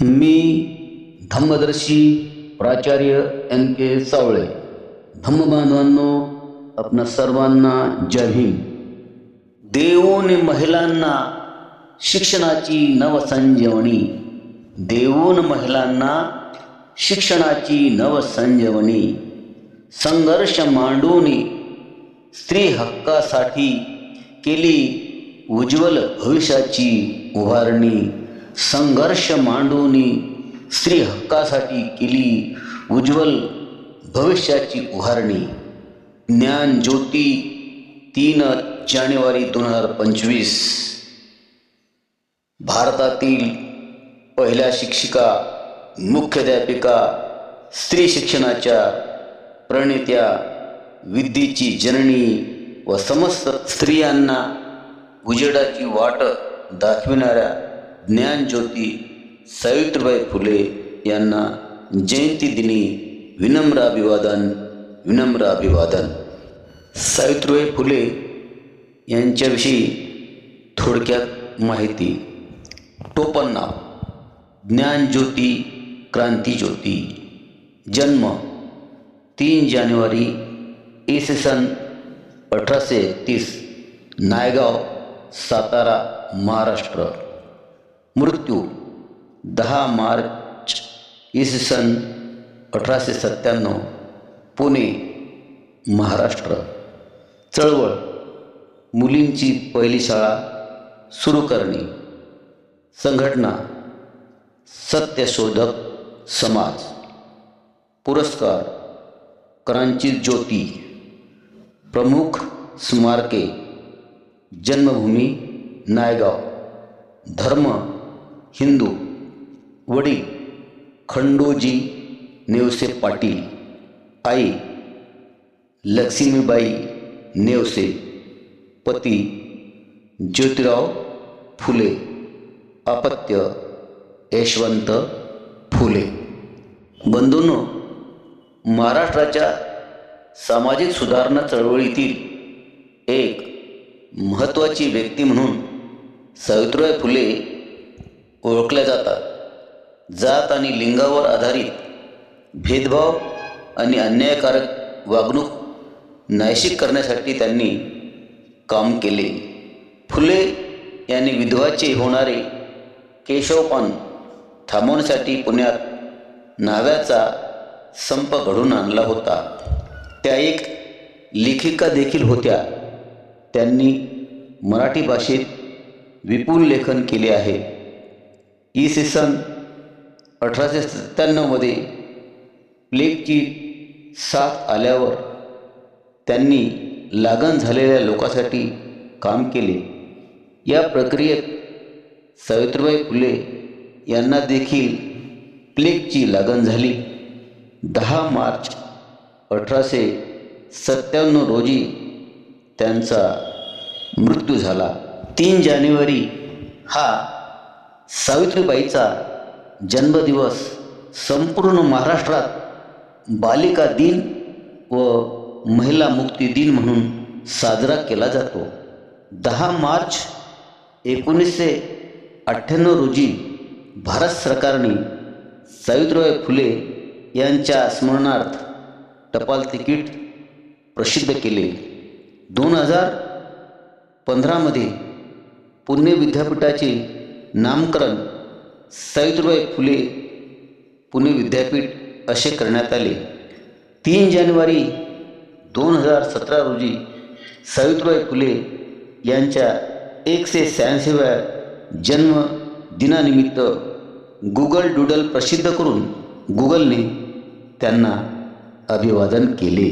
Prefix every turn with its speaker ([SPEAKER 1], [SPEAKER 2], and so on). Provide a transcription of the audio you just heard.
[SPEAKER 1] मी धम्मदर्शी प्राचार्य एन के सावळे. धम्मबांधवांनो आपणा सर्वांना जय भीम देऊन महिलांना शिक्षणाची नवसंजीवनी. देऊन महिलांना शिक्षणाची नवसंजीवनी. संघर्ष मांडून स्त्री हक्कासाठी केली उज्ज्वल भविष्याची उभारणी. संघर्ष मांडून स्त्री हक्कासाठी केली उज्ज्वल भविष्याची उभारणी. ज्ञान ज्योती तीन जानेवारी दोन हजार पंचवीस. भारतातील पहिल्या शिक्षिका मुख्याध्यापिका स्त्री शिक्षणाच्या प्रणेत्या विद्येची जननी व समस्त स्त्रियांना उजेडाची वाट दाखविणाऱ्या ज्ञानज्योती सावित्रीबाई फुले यांना जयंतीदिनी विनम्र अभिवादन विनम्र अभिवादन सावित्रीबाई फुले यांच्याविषयी थोडक्यात माहिती. टोपण नाव ज्ञानज्योती, क्रांतीज्योती. जन्म तीन जानेवारी इसवी सन अठराशे तीस नायगाव, सातारा, महाराष्ट्र. मृत्यू दहा मार्च इसवी सन अठराशे सत्त्याण्णव पुणे महाराष्ट्र. चळवळ मुलींची पहिली शाळा सुरू करणे. संघटना सत्यशोधक समाज. पुरस्कार क्रांची ज्योती. प्रमुख स्मारके जन्मभूमी नायगाव. धर्म हिंदू वडील खंडोजी नेवसे पाटील आई लक्ष्मीबाई नेवसे पती ज्योतिराव फुले अपत्य यशवंत फुले. बंधूंनो महाराष्ट्राच्या सामाजिक सुधारणा चळवळीतील एक महत्त्वाची व्यक्ती म्हणून सावित्रीबाई फुले ओळखल्या जातात. जात आणि लिंगावर आधारित भेदभाव आणि अन्यायकारक वागणूक नायशिक करण्यासाठी त्यांनी काम केले. फुले यांनी विधवाचे होणारे केशवपान थांबवण्यासाठी पुण्यात नाव्याचा संप घडून आणला होता. त्या एक लेखिका देखील होत्या. त्यांनी मराठी भाषेत विपुल लेखन केले आहे. इसवी सन अठराशे सत्त्याण्णवमध्ये प्लेगची साथ आल्यावर त्यांनी लागण झालेल्या लोकांसाठी काम केले. या प्रक्रियेत सावित्रीबाई फुले यांना देखील प्लेगची लागण झाली. दहा मार्च अठराशे सत्त्याण्णव रोजी त्यांचा मृत्यू झाला. तीन जानेवारी हा सावित्रीबाईचा जन्मदिवस संपूर्ण महाराष्ट्रात बालिका दिन व महिला मुक्ती दिन म्हणून साजरा केला जातो. दहा मार्च एकोणीसशे अठ्ठ्याण्णव रोजी भारत सरकारने सावित्रीबाई फुले यांच्या स्मरणार्थ टपाल तिकीट प्रसिद्ध केले. दोन हजार पंधरामध्ये पुणे विद्यापीठाचे नामकरण सावित्रीबाई फुले पुणे विद्यापीठ असे करण्यात आले. तीन जानेवारी दोन हजार सतरा रोजी सावित्रीबाई फुले यांच्या एकशे शहाऐंशीव्या जन्म दिनानिमित्त गुगल डुडल प्रसिद्ध करून गुगलने त्यांना अभिवादन केले.